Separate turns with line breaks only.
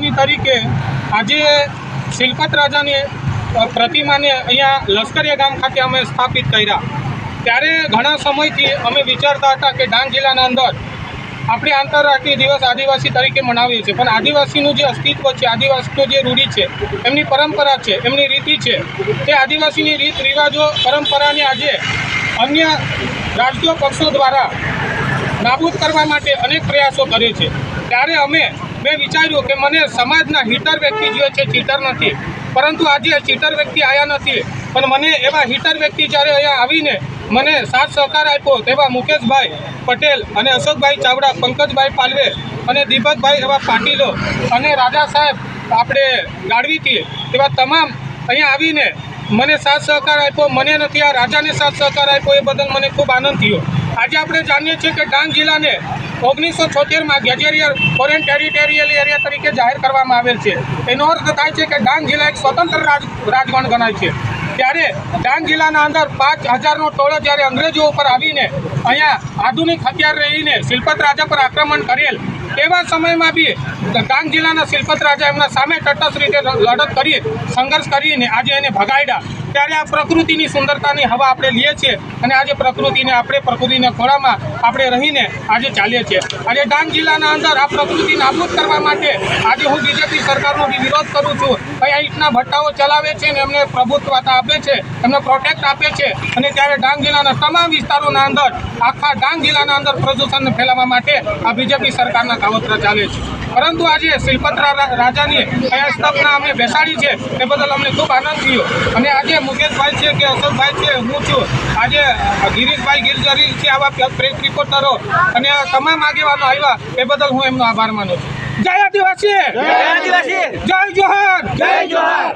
નિશાની તરીકે આજે શિલપત રાજાની પ્રતિમાને અહીંયા લશ્કરીયા ગામ ખાતે અમે સ્થાપિત કર્યા. ત્યારે ઘણા સમયથી અમે વિચારતા હતા કે ડાંગ જિલ્લાના અંદર આપણે આંતરરાષ્ટ્રીય દિવસ આદિવાસી તરીકે મનાવીએ છીએ. પણ આદિવાસીનું જે અસ્તિત્વ છે, આદિવાસીનું જે રૂઢિ છે, એમની પરંપરા છે, એમની રીતિ છે, તે આદિવાસીની રીત રિવાજો, પરંપરાને આજે અન્ય રાજકીય પક્ષો દ્વારા નાબૂદ કરવા માટે અનેક પ્રયાસો કરે છે. ત્યારે અમે મેં વિચાર્યું કે મને સમાજના હીટર વ્યક્તિ જોઈએ છે ચીટર નથી. પરંતુ આજે ચીટર વ્યક્તિ આવ્યા નથી. પણ મને એવા હીટર વ્યક્તિ જ્યારે અહીંયા આવીને મને સાથ સહકાર આપ્યો તેવા મુકેશભાઈ પટેલ અને અશોકભાઈ ચાવડા, પંકજભાઈ પાલવે અને દીપકભાઈ એવા પાટીલો અને રાજા સાહેબ આપણે ગાડવીથી એવા તમામ અહીંયા આવીને મને સાથ સહકાર આપ્યો. મને નથી આ રાજાને સાથ સહકાર આપ્યો એ બદલ મને ખૂબ આનંદ થયો. આજે આપણે જાણીએ છીએ કે ડાંગ જિલ્લાને ઓગણીસો છોતેરમાં ગેજેરિયર ફોરેન ટેરિટેરિયલ એરિયા તરીકે જાહેર કરવામાં આવેલ છે. એનો અર્થ થાય છે કે ડાંગ જિલ્લા એક સ્વતંત્ર રાજ, રાજગણ ગણાય છે. ત્યારે ડાંગ જિલ્લાના અંદર પાંચ હજારનો ટોળો જ્યારે અંગ્રેજો ઉપર આવીને અહીંયા આધુનિક હથિયાર રહીને શિલ્પત રાજા પર આક્રમણ કરેલ તેવા સમયમાં બી ડાંગ જિલ્લાના શિલ્પત રાજા એમના સામે તટસ્થ રીતે લડત કરી, સંઘર્ષ કરીને આજે એને ભગાડ્યા ત્યારે આ પ્રકૃતિની સુંદરતાની હવા આપણે લઈએ છીએ અને આજે પ્રકૃતિને આપણે પ્રકૃતિના ખોળામાં આપણે રહીને આજે ચાલીએ છીએ. આજે ડાંગ જિલ્લાના અંદર આ પ્રકૃતિ નાબૂદ કરવા માટે આજે હું બીજેપી સરકારનો વિરોધ કરું છું. કયા રીતના ભટ્ટાઓ ચલાવે છે ને એમને પ્રભુત્વતા આપે છે, એમને પ્રોટેક્ટ આપે છે અને ત્યારે ડાંગ જિલ્લાના તમામ વિસ્તારોના અંદર, આખા ડાંગ જિલ્લાના અંદર પ્રદૂષણને ફેલાવવા માટે આ બીજેપી સરકારના કાવતરા ચાલે છે. પરંતુ આજે શિલ્પતરા રાજાની અહીંયા સ્થાપના અમે બેસાડી છે એ બદલ અમને ખૂબ આનંદ થયો. અને આજે મુકેશભાઈ છે કે અશોકભાઈ છે હું છું. આજે ગિરીશભાઈ ગિરજરી છે આવા પ્રેસ રિપોર્ટરો અને આ તમામ આગેવાનો આવ્યા એ બદલ હું એમનો આભાર માનું છું. જય આદિવાસી!
જય આદિવાસી!
જય જોહર!
જય જોહાર!